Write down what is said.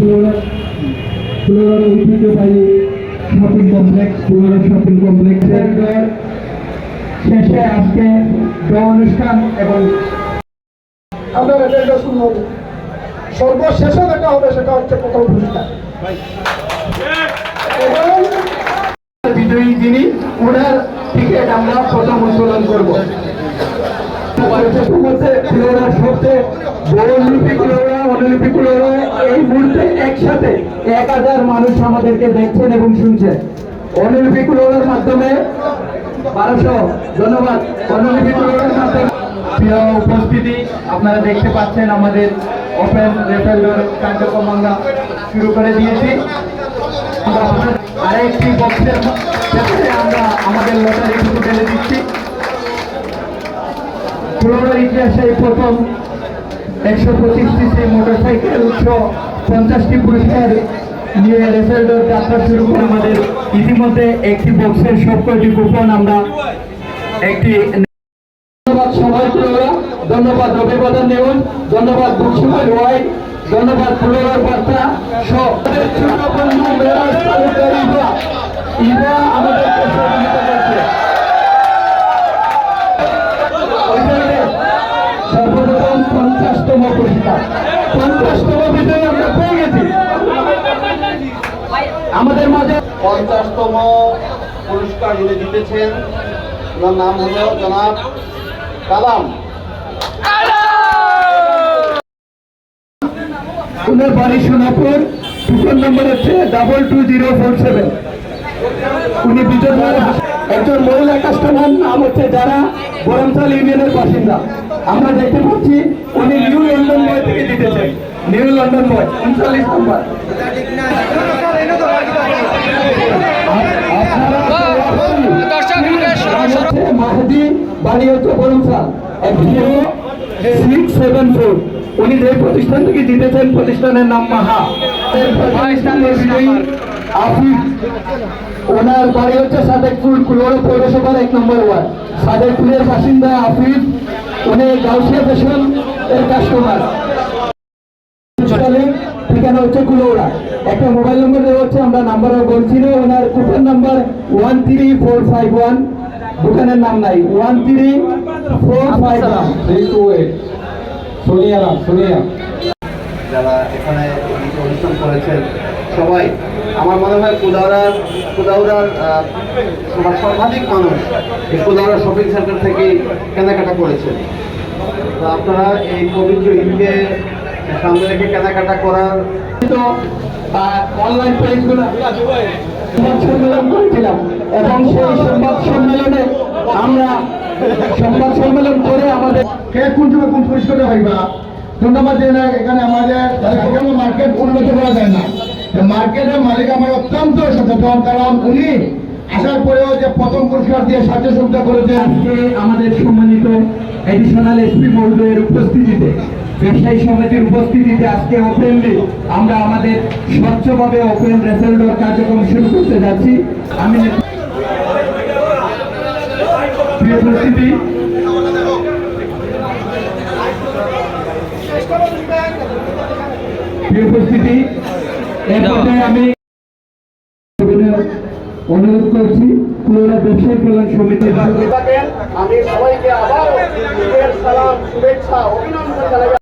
ফুলের ঐতিহ্যবাহী shopping complex ফুলের শপিং কমপ্লেক্সের শেষে আজকে অনুষ্ঠান এবং আমরা রেজাল্টটা শুরু হবে সর্বশেষে যেটা হবে, সেটা হচ্ছে প্রথম পুরস্কার। এবং বিজয়ী যিনি, ওনার টিকিট আমরা প্রথম উত্তোলন করব। সবচেয়ে বড় অলিম্পিক ফ্লোরা অলিম্পিক ফ্লোরা এই মুহূর্তে একসাথে এক হাজার মানুষ আমাদেরকে দেখছেন এবং শুনছেন। অলিম্পিক ফ্লোরার মাধ্যমে বারোশো, ধন্যবাদ। ফ্লোরার মাধ্যমে উপস্থিতি, আপনারা দেখতে পাচ্ছেন আমাদের ওপেন কার্যক্রম আমরা শুরু করে দিয়েছি। আরেকটি বক্সের ভেতরে আমরা আমাদের লটারি ঢেলে দিচ্ছি। পুরোনো ইতিহাসে প্রথম একশো পঁচিশ সিসি মোটরসাইকেল সহ পঞ্চাশটি পুরস্কার নিয়ে রেফেলডোর যাত্রা শুরু করে আমাদের। ইতিমধ্যে একটি বক্সের সবকটি কুপন আমরা একটি ধন্যবাদ সবাই পুরোরা ধন্যবাদ রবিবাদন নেউন ধন্যবাদ বুকসুমার ওয়াই ধন্যবাদ পুরোরার বার্তা সব ইবা। ইবা আমাদেরকে সহযোগিতা করছে ওইখানে সর্বপ্রথম পঞ্চাশতম পুরস্কার পঞ্চাশতম বিজয়ী আমরা পেয়ে গেছি। আমাদের মাঝে পঞ্চাশতম পুরস্কার যিনি জিতেছেন ওনার নাম হলো জনাব কালাম। ওনার বাড়ি সোনাপুর দোকান নম্বর হচ্ছে double two zero four seven উনি বিজয় একজন মহিলা কাস্টমার নাম হচ্ছে যারা বরমসাল ইউনিয়নের বাসিন্দা আমরা দেখতে পাচ্ছি উনি নিউ লন্ডন বয় থেকে জিতেছেন নিউ লন্ডন বয় উনচল্লিশ নম্বর মাহাদি বাড়ি হচ্ছে বরমসাল সিক্স সেভেন ফোর উনি যে প্রতিষ্ঠান থেকে জিতেছেন প্রতিষ্ঠানের নাম মাহা প্রতিষ্ঠানের বিজয়ী আফিফ ওনার বাড়ি হচ্ছে সাদেকপুর কুলোর পৌরসভার এক নম্বর ওয়ার্ড। সাদেকপুরের বাসিন্দা আফিফ উনি গাউসিয়া ফ্যাশন এর কাস্টমার ঠিকানা হচ্ছে কুলোড়া। একটা মোবাইল নম্বর দেওয়া হচ্ছে, আমরা নাম্বার বলছি না, ওনার coupon number one three four five one. দোকানের নাম নাই, one three four five one. Three two eight Sonia Sonia. যারা এখানে অনুষ্ঠান করেছেন সবাই। আমার মনে হয় কুদাউরার কুদাউরার সর্বাধিক মানুষ এই কুদাউরা শপিং সেন্টার থেকেই কেনাকাটা করেছেন। তো আপনারা এই পবিত্র ঈদকে সামনে রেখে কেনাকাটা করার তো অনলাইন সম্মেলন করেছিলাম সেই সংবাদ সম্মেলনে আমরা সংবাদ সম্মেলন করে আমাদের কে কোন সময় কোন পুরস্কার হইবা ধন্যবাদ এখানে আমাদের মার্কেট উন্নত করা যায় না। মার্কেটের মালিক আমার অত্যন্ত সচেতন, কারণ উনি আসার পরেও যে প্রথম পুরস্কার দিয়ে সাহায্য সুবিধা আমাদের সম্মানিত এডিশনাল এসপি মহোদয়ের উপস্থিতিতে, ব্যবসায়ী সমিতির উপস্থিতিতে আজকে ওপেনলি আমরা আমাদের স্বচ্ছভাবে ওপেন রেসেল ডোর কার্যক্রম শুরু করতে যাচ্ছি। আমি প্রিয় উপস্থিতি আমি অনুরোধ করছি পুরোনো ব্যবসায়ী কল্যাণ সমিতির আমি সবাইকে আবার সালাম শুভেচ্ছা অভিনন্দন জানাই।